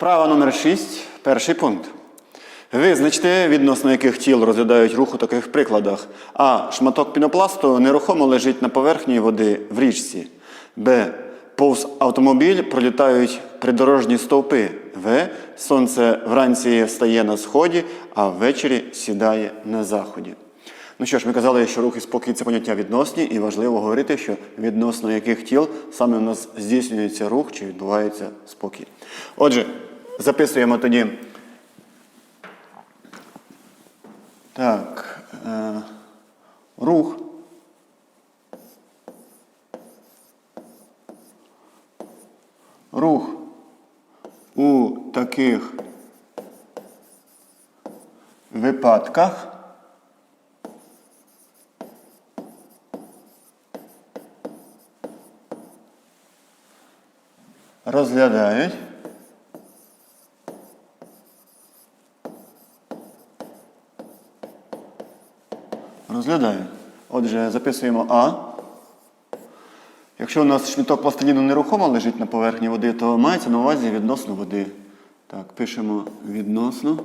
Вправа номер 6, перший пункт. Визначте, відносно яких тіл розглядають рух у таких прикладах. А. Шматок пінопласту нерухомо лежить на поверхні води в річці. Б. Повз автомобіль пролітають придорожні стовпи. В. Сонце вранці встає на сході, а ввечері сідає на заході. Ну що ж, ми казали, що рух і спокій це поняття відносні, і важливо говорити, що відносно яких тіл саме у нас здійснюється рух чи відбувається спокій. Отже, записуємо тоді. Так. Е, рух. Рух у таких випадках. розглядають розглядають. Отже, записуємо А. Якщо у нас шматок пластиліну нерухомо лежить на поверхні води, то мається на увазі відносно води. Так, пишемо відносно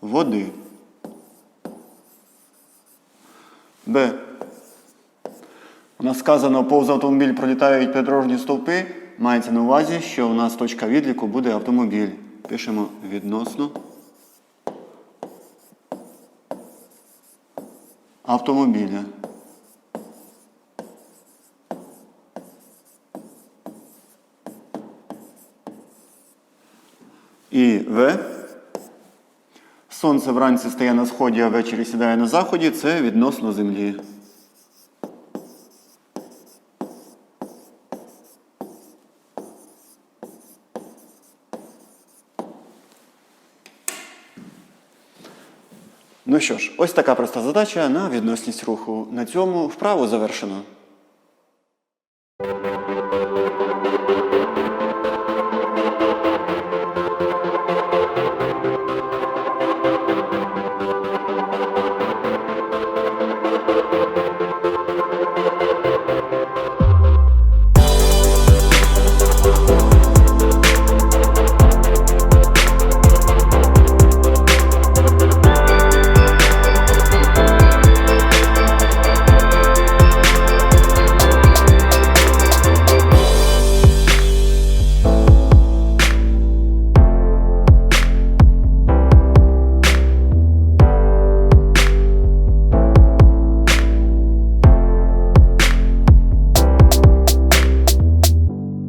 води. Б. У нас сказано, повз автомобіль пролітають придорожні стовпи. Мається на увазі, що у нас точка відліку буде автомобіль. Пишемо відносно автомобіля. І В. Сонце вранці стає на сході, а ввечері сідає на заході. Це відносно землі. Ну що ж, ось така проста задача на відносність руху. На цьому вправу завершено. Thank you.